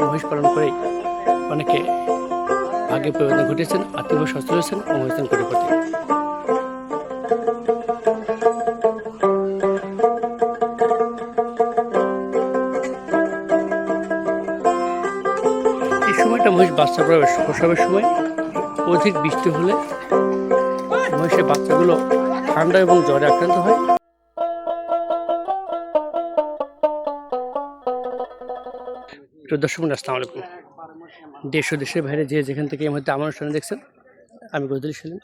মহিষ পালন করে অনেকে আগে পরিবর্তন ঘটেছেন আত্মীয় সচল হয়েছেন হয়েছেন কোটিপতি এই সময়টা মহিষ বাচ্চা প্রবেশ প্রসবের সময় অধিক বৃষ্টি হলে মহিষের বাচ্চাগুলো ঠান্ডা এবং জ্বরে আক্রান্ত হয়। প্রিয় দর্শক আসসালামু আলাইকুম। দেশ ও দেশের বাইরে যে যেখান থেকে মুহূর্তে আমার অনুষ্ঠানে দেখছেন, আমি গদলি সেলিম।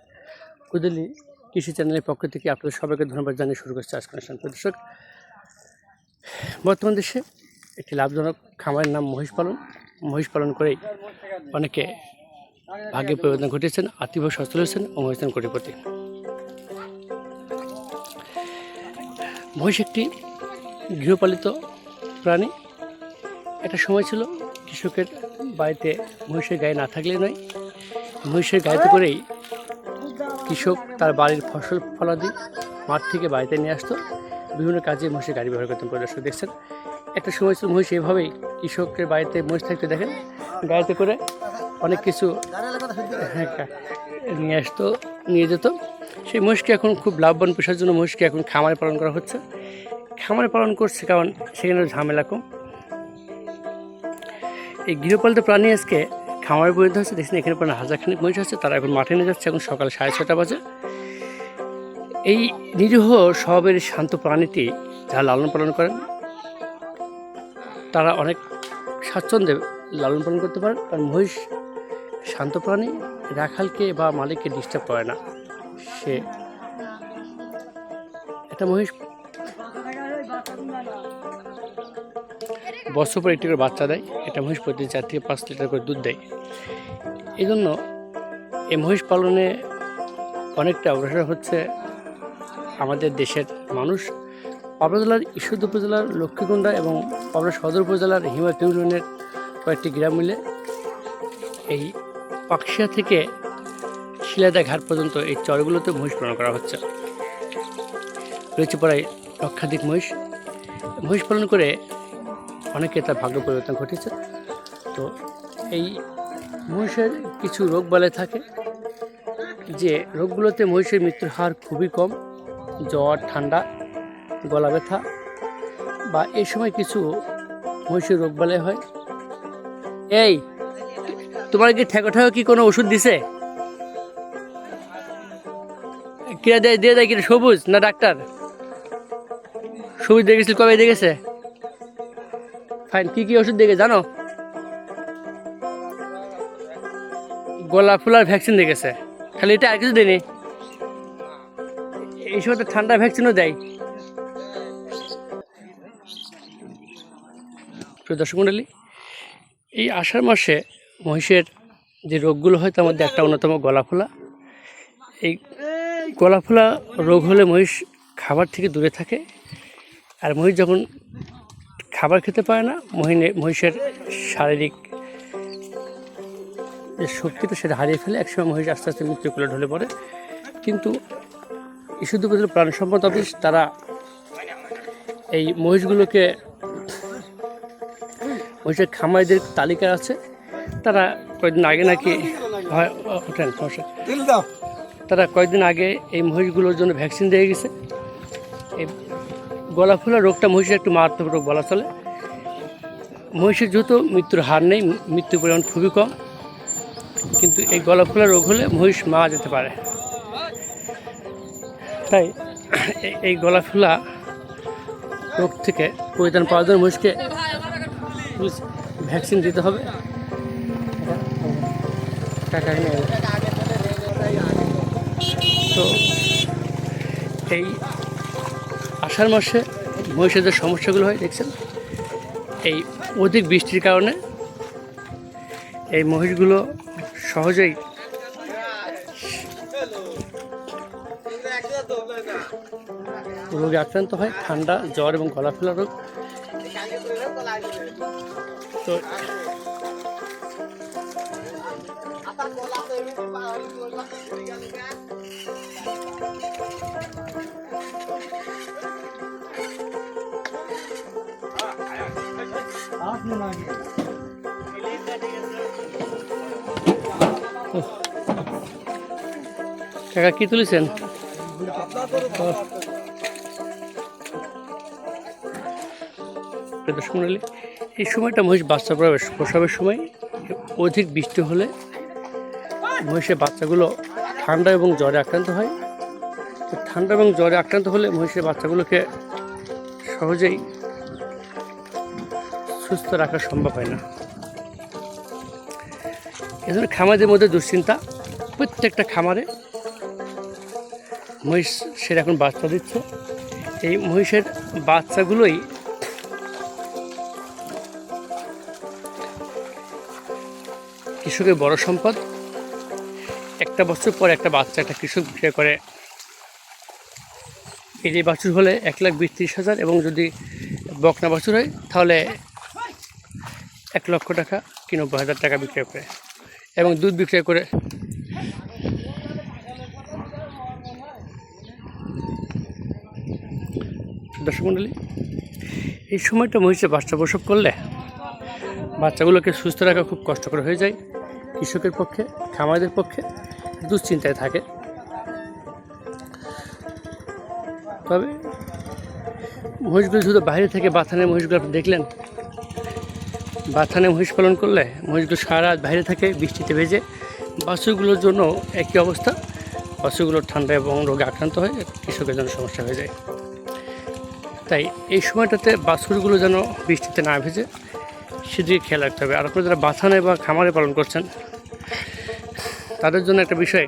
গদলি কৃষি চ্যানেলের পক্ষ থেকে আপনাদের সবাইকে ধন্যবাদ জানিয়ে শুরু করছি আজকের অনুষ্ঠান। প্রিয় দর্শক, বর্তমান দেশে একটি লাভজনক খামারের নাম মহিষ পালন। মহিষ পালন করেই অনেকে ভাগ্যে পরিবর্তন ঘটেছেন আত্মীয় সচল হয়েছেন ও হয়েছেন কোটিপতি। মহিষ একটি গৃহপালিত প্রাণী। একটা সময় ছিল, কৃষকের বাড়িতে মহিষের গায়ে না থাকলে নয়। মহিষের গাড়িতে করেই কৃষক তার বাড়ির ফসল ফলাদি মাঠ থেকে বাড়িতে নিয়ে আসতো। বিভিন্ন কাজে মহিষের গাড়ি ব্যবহার করতেন পরিদর্শক দেখছেন। একটা সময় ছিল মহিষ এভাবেই কৃষকের বাড়িতে মহিষ থাকতে দেখেন গাড়িতে করে অনেক কিছু হ্যাঁ নিয়ে আসতো, নিয়ে যেত। সেই মহিষকে এখন খুব লাভবান পেশার জন্য মহিষকে এখন খামারে পালন করা হচ্ছে। খামারে পালন করছে কারণ সেখানে ঝামেলা কম। এই গৃহপালিত প্রাণী আজকে খামারে পরিণত হচ্ছে দেখছেন এখানে প্রায় হাজারখানিক মহিষ আছে, তারা এখন মাঠে নিয়ে যাচ্ছে এখন সকাল সাড়ে ছটা বাজে। এই নিরীহ স্বভাবের শান্ত প্রাণীটি যারা লালন পালন করেন, তারা অনেক স্বাচ্ছন্দ্যে লালন পালন করতে পারেন। কারণ মহিষ শান্ত প্রাণী, রাখালকে বা মালিককে ডিস্টার্ব করে না। সে একটা মহিষ বছর পর একটি করে বাচ্চা দেয়, এটা মহিষ প্রতি চার থেকে পাঁচ লিটার করে দুধ দেয়। এই জন্য এই মহিষ পালনে অনেকটা অগ্রসর হচ্ছে আমাদের দেশের মানুষ। পাবনা জেলার ঈশ্বর উপজেলার লক্ষ্মীকুণ্ডা এবং পাবনা সদর উপজেলার হিমায়ত ইউনিয়নের কয়েকটি গ্রাম মিলে এই পাকশিয়া থেকে শিলাদা ঘাট পর্যন্ত এই চরগুলোতে মহিষ পালন করা হচ্ছে। রয়েছে প্রায় লক্ষাধিক মহিষ। মহিষ পালন করে অনেকে তার ভাগ্য পরিবর্তন ঘটেছে তো এই মহিষের কিছু রোগ বালাই থাকে যে রোগগুলোতে মহিষের মৃত্যুর হার খুবই কম, জ্বর, ঠান্ডা, গলা ব্যথা বা এই সময় কিছু মহিষের রোগ বালাই হয়। এই, তোমার কি ঠেকো ঠেকো কি কোনো ওষুধ দিছে? কিরা দেয়, দিয়ে দেয় কিনা? সবুজ না ডাক্তার? সবুজ দেখেছিল, কবে দেখেছে? ফাইন, কি কি ওষুধ দেখে জানো? গোলাপ ফুলার ভ্যাকসিন দেখেছে। খালি এটা আর কিছু দেয়নি। এই সময় তো ঠান্ডা ভ্যাকসিনও দেয়। দর্শক মণ্ডলী এই আষাঢ় মাসে মহিষের যে রোগগুলো হয়, তার মধ্যে একটা অন্যতম গলা ফোলা। এই গলা ফোলা রোগ হলে মহিষ খাবার থেকে দূরে থাকে। আর মহিষ যখন খাবার খেতে পারে না মহিনে মহিষের শারীরিক যে শক্তিটা সেটা হারিয়ে ফেলে একসময় মহিষ আস্তে আস্তে মৃত্যুকুলে ঢলে পড়ে। কিন্তু উপজেলা প্রাণী সম্পদ অফিস তারা এই মহিষগুলোকে মহিষের খামারিদের তালিকা আছে। তারা কয়েকদিন আগে নাকি ওঠেন তারা কয়েকদিন আগে এই মহিষগুলোর জন্য ভ্যাকসিন দিয়ে গেছে। এই গলা ফোলা রোগটা মহিষের একটু মারাত্মক রোগ বলা চলে। মহিষের যেহেতু মৃত্যুর হার নেই, মৃত্যুর পরিমাণ খুবই কম, কিন্তু এই গলা ফোলা রোগ হলে মহিষ মারা যেতে পারে। তাই এই- গলা ফোলা রোগ থেকে পরিত্রাণ পাওয়ার জন্য মহিষকে ভ্যাকসিন দিতে হবে। তো এই আষাঢ় মাসে মহিষের যে সমস্যাগুলো হয়, দেখছেন? এই অধিক বৃষ্টির কারণে এই মহিষগুলো সহজেই রোগে আক্রান্ত হয়, ঠান্ডা, জ্বর এবং গলা ফেলা রোগ। তো কি তুলেছেন? এই সময়টা মহিষ বাচ্চা প্রবেশ প্রসবের সময় অধিক বৃষ্টি হলে মহিষের বাচ্চাগুলো ঠান্ডা এবং জ্বরে আক্রান্ত হয়। ঠান্ডা এবং জ্বরে আক্রান্ত হলে মহিষের বাচ্চাগুলোকে সহজেই সুস্থ রাখা সম্ভব হয় না। এজন্য খামারের মধ্যে দুশ্চিন্তা, প্রত্যেকটা খামারে মহিষ সেটা এখন বাচ্চা দিচ্ছে। এই মহিষের বাচ্চাগুলোই কৃষকের বড় সম্পদ। একটা বছর পর একটা বাচ্চা একটা কৃষক বিক্রয় করে। এই যে বাছুর হলে এক লাখ বিত্রিশ হাজার এবং যদি বকনা বাছুর হয়, তাহলে এক লক্ষ টাকা কি নব্বই হাজার টাকা বিক্রয় করে। এবং দুধ বিক্রয় করে দর্শক মণ্ডলী এই সময়টা মহিষে বাচ্চা প্রসব করলে বাচ্চাগুলোকে সুস্থ রাখা খুব কষ্টকর হয়ে যায়। কৃষকের পক্ষে, খামারদের পক্ষে দুশ্চিন্তায় থাকে। তবে মহিষগুলো শুধু বাইরে থেকে বাথানে মহিষগুলো দেখলেন বাথানে মহিষ পালন করলে মহিষগুলো সারা বাইরে থাকে, বৃষ্টিতে ভেজে। বাছুরগুলোর জন্য একই অবস্থা। বাছুরগুলো ঠান্ডা এবং রোগে আক্রান্ত হয়ে কৃষকের জন্য সমস্যা হয়ে যায়। তাই এই সময়টাতে বাছুরগুলো যেন বৃষ্টিতে না ভেজে সেদিকে খেয়াল রাখতে হবে। আর আপনারা যারা বাথানে বা খামারে পালন করছেন, তাদের জন্য একটা বিষয়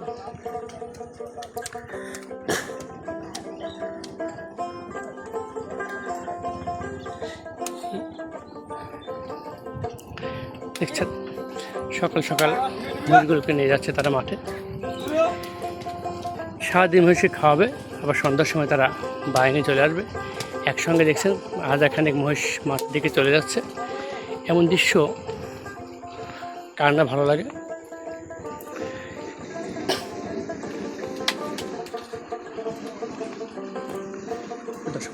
দেখছেন? সকাল সকাল মুরগিগুলোকে নিয়ে যাচ্ছে তারা মাঠে। সারাদিন মহিষে খাওয়াবে, আবার সন্ধ্যার সময় তারা বাইরে চলে আসবে। একসঙ্গে দেখছেন হাজার খানেক মহিষ মাঠ দিকে চলে যাচ্ছে। এমন দৃশ্য কার না ভালো লাগে? দর্শক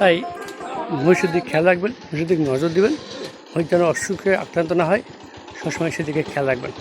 তাই মহিষের দিকে খেয়াল রাখবেন মহিষের দিকে নজর দেবেন, হয়তো যেন অসুখে আক্রান্ত না হয়, সবসময় সেদিকে খেয়াল রাখবেন।